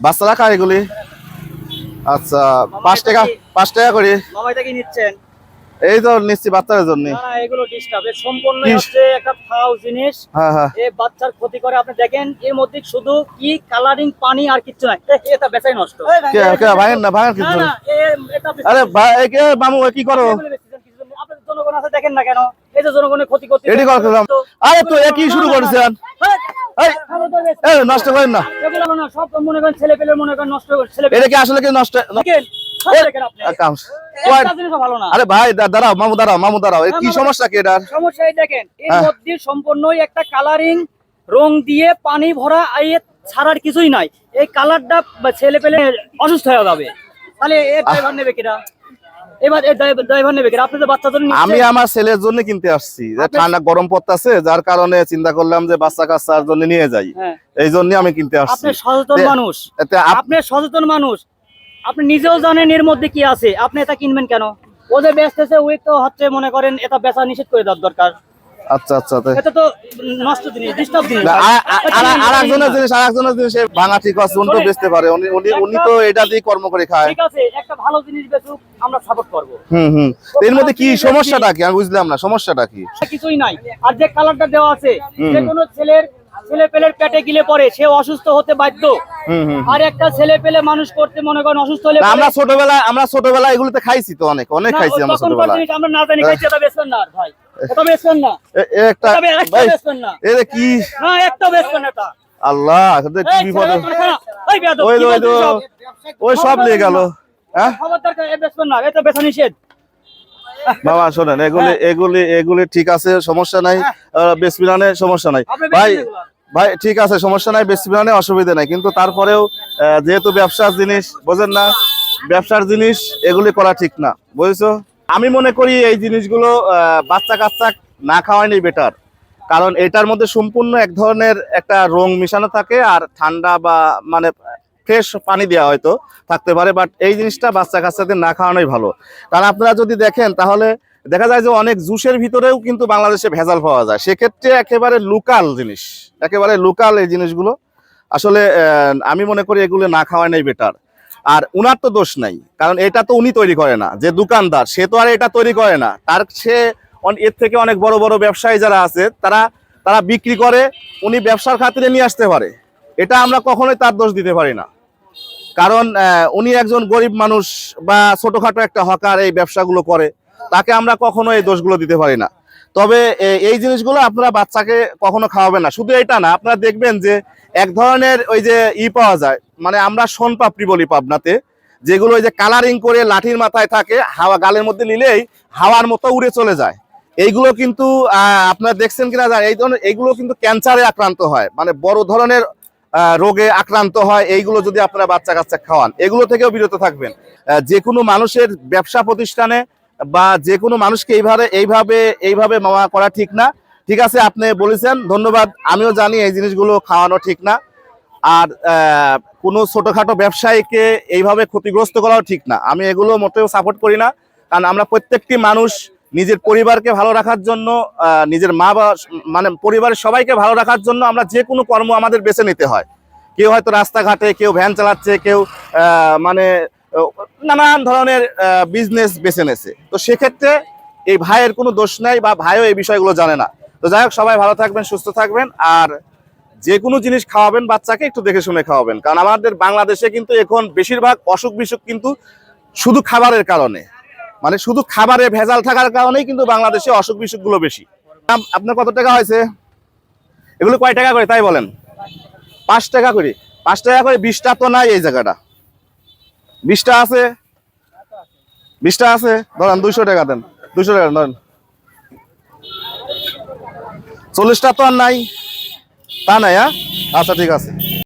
বাচ্চারা খায় এগুলি? আচ্ছা পাঁচ টাকা পাঁচ টাকা করে? কি নিচ্ছেন। এই তো নিচ্ছি বাচ্চাদের জন্য। না না এগুলো ডিস্টার্ব সম্পূর্ণ? হচ্ছে একটা ফাও জিনিস। হ্যাঁ হ্যাঁ। এ বাচ্চার ক্ষতি করে আপনি দেখেন এর মধ্যে শুধু কি কালারিং পানি আর কিচ্ছু নাই। এ, এটা বেচাই নষ্ট। কে কে ভাঙেন না ভাঙেন কিছু? না এ, এটা বেচা- আরে ভাই কে মামু কি করো? এগুলো বেচতেছেন কিছু জন্য। জনগণ আছে দেখেন না কেন। এই যে জনগণের ক্ষতি করতে এডি কর আরে তো এ কি শুরু করেছেন? এই এই নষ্ট করেন না। সব মনে করেন ছেলে পেলে মনে করেন নষ্ট ছেলে এটা কি আসলে কি নষ্ট আরে ভাই দাঁড়াও মামু দাঁড়াও মামু দাঁড়াও। কি সমস্যা কি এটার? সমস্যা এই দেখেন এর হ্যাঁ। মধ্যে সম্পূর্ণই একটা কালারিং রং দিয়ে পানি ভরা আইয়ে ছাড়ার কিছুই নাই। এই কালারটা ছেলে পেলে অসুস্থ হয়ে যাবে। তাহলে এর ড্রাইভার নেবে কিনা? এবার ড্রাইভার নেবে আপনি তো বাচ্চা জন্য আমি আমার ছেলের জন্য কিনতে আসছি। ঠান্ডা গরম পড়তেছে যার কারণে চিন্তা করলাম যে বাচ্চা কাচ্চার জন্য নিয়ে যাই। হ্যাঁ। এই জন্য আমি কিনতে আসছি। আপনি সচেতন মানুষ। আপনি সচেতন মানুষ। আপনি নিজেও জানেন এর মধ্যে কি আছে। আপনি এটা কিনবেন কেন? ও যে বেচতেছে ওই তো হচ্ছে মনে করেন এটা বেচা নিষেধ করে দেওয়ার দরকার। আচ্ছা আচ্ছা এটা তো নষ্ট জিনিস ডিস্টার্ব জিনিস। না, আ- আ- আর- একজনের জিনিস আর একজনের জিনিস ভাঙা ঠিক আছে উনি তো বেচতে পারে। উনি উনি উনি তো এটা দিয়ে কর্ম করে খায়। ঠিক আছে একটা ভালো জিনিস বেচুক আমরা সাপোর্ট করব। হুম হুম। এর মধ্যে কি সমস্যাটা কি? আমি বুঝলাম না সমস্যাটা কি? কিছুই নাই। আর যে কালারটা দেওয়া আছে যে কোনো ছেলের ছেলে পেলের পেটে গিলে পরে সে অসুস্থ হতে বাধ্য। আর একটা ছেলে পেলে মানুষ করতে মনে করেন অসুস্থ হলে আমরা ছোটবেলায় আমরা ছোটবেলায় এগুলোতে খাইছি তো অনেক অনেক খাইছি আমরা ছোটবেলায়। আমরা না জানি খাইছি এটা বেচবেন না ভাই। এটা বেচবেন না। একটা এটা ভাই না। এ কি না একটা বেচবেন এটা। আল্লাহ কি বিপদ। এই ওই ওই সব? ওই সব নিয়ে গেল। হ্যাঁ? খবরদার করে এ বেচবেন না এটা বেচা নিষেধ। বাবা শোনেন এগুলি এগুলি এগুলি ঠিক আছে সমস্যা নাই। বেসপিলানে সমস্যা নাই। ভাই। ভাই, ঠিক আছে, সমস্যা নাই বেসপিলানে অসুবিধা নাই। কিন্তু তারপরেও যেহেতু ব্যবসার জিনিস, বোঝেন না, ব্যবসার জিনিস, এগুলি করা ঠিক না, বুঝছ? আমি মনে করি এই জিনিসগুলো বাচ্চা কাচ্চা না খাওয়াই বেটার কারণ এটার মধ্যে সম্পূর্ণ এক ধরনের একটা রং মিশানো থাকে, আর ঠান্ডা বা মানে ফ্রেশ পানি দেওয়া হয়তো থাকতে পারে বাট এই জিনিসটা বাচ্চা কাচ্চাদের না খাওয়ানোই ভালো। কারণ আপনারা যদি দেখেন, তাহলে দেখা যায় যে অনেক জুসের ভিতরেও কিন্তু বাংলাদেশে ভেজাল পাওয়া যায়। সেক্ষেত্রে একেবারে লোকাল জিনিস, একেবারে লোকাল এই জিনিসগুলো। আসলে আমি মনে করি এগুলো না খাওয়ানোই বেটার আর উনার তো দোষ নাই, কারণ এটা তো উনি তৈরি করে না, যে দোকানদার, সে তো আর এটা তৈরি করে না। তার সে এর থেকে অনেক বড় বড় ব্যবসায়ী যারা আছে, তারা তারা বিক্রি করে, উনি ব্যবসার খাতিরে নিয়ে আসতে পারে। এটা আমরা কখনোই তার দোষ দিতে পারি না। কারণ উনি একজন গরিব মানুষ বা ছোটখাটো একটা হকার এই ব্যবসাগুলো করে। তাকে আমরা কখনো এই দোষগুলো দিতে পারি না। তবে এই জিনিসগুলো আপনারা বাচ্চাকে কখনো খাওয়াবেন না। শুধু এটা না, আপনারা দেখবেন যে এক ধরনের ওই যে ই পাওয়া যায় মানে আমরা সোন পাপড়ি বলি পাবনাতে, যেগুলো ওই যে কালারিং করে লাঠির মাথায় থাকে, হাওয়া গালের মধ্যে নিলেই হাওয়ার মতো উড়ে চলে যায়। এইগুলো কিন্তু আপনারা দেখছেন কিনা জানি এই ধরনের, এইগুলো কিন্তু ক্যান্সারে আক্রান্ত হয় মানে বড় ধরনের রোগে আক্রান্ত হয়, এইগুলো যদি আপনারা বাচ্চা কাচ্চা খাওয়ান, এগুলো থেকেও বিরত থাকবেন। যে কোনো মানুষের ব্যবসা প্রতিষ্ঠানে বা যে কোনো মানুষকে এইভাবে এইভাবে এইভাবে মামা করা ঠিক না। ঠিক আছে, আপনি বলেছেন, ধন্যবাদ। আমিও জানি এই জিনিসগুলো খাওয়ানো ঠিক না। আর কোনো ছোটোখাটো ব্যবসায়ীকে এইভাবে ক্ষতিগ্রস্ত করাও ঠিক না। আমি এগুলো মোটেও সাপোর্ট করি না। কারণ আমরা প্রত্যেকটি মানুষ নিজের পরিবারকে ভালো রাখার জন্য নিজের মা বা মানে পরিবারের সবাইকে ভালো রাখার জন্য আমরা যে কোনো কর্ম আমাদের বেছে নিতে হয়। কেউ হয়তো রাস্তাঘাটে, কেউ ভ্যান চালাচ্ছে, কেউ মানে নানান ধরনের বিজনেস বেছে নেছে তো সেক্ষেত্রে এই ভাইয়ের কোনো দোষ নাই বা ভাইও এই বিষয়গুলো জানে না। তো যাই হোক, সবাই ভালো থাকবেন, সুস্থ থাকবেন। আর যে কোনো জিনিস খাওয়াবেন বাচ্চাকে, একটু দেখে শুনে খাওয়াবেন। কারণ আমাদের বাংলাদেশে কিন্তু এখন বেশিরভাগ অসুখ বিসুখ কিন্তু শুধু খাবারের কারণে। মানে শুধু খাবারে ভেজাল থাকার কারণেই কিন্তু বাংলাদেশে অসুখ বিসুখগুলো বেশি আপনার কত টাকা হয়েছে? এগুলো কয় টাকা করে, তাই বলেন? পাঁচ টাকা করে। পাঁচ টাকা করে, বিশটা তো নাই এই জায়গাটা। বিশটা আছে? বিশটা আছে? ধরেন দুইশো টাকা দেন। দুইশো টাকা ধরেন। চল্লিশটা তো আর নাই। তা নাই হ্যাঁ? আচ্ছা ঠিক আছে।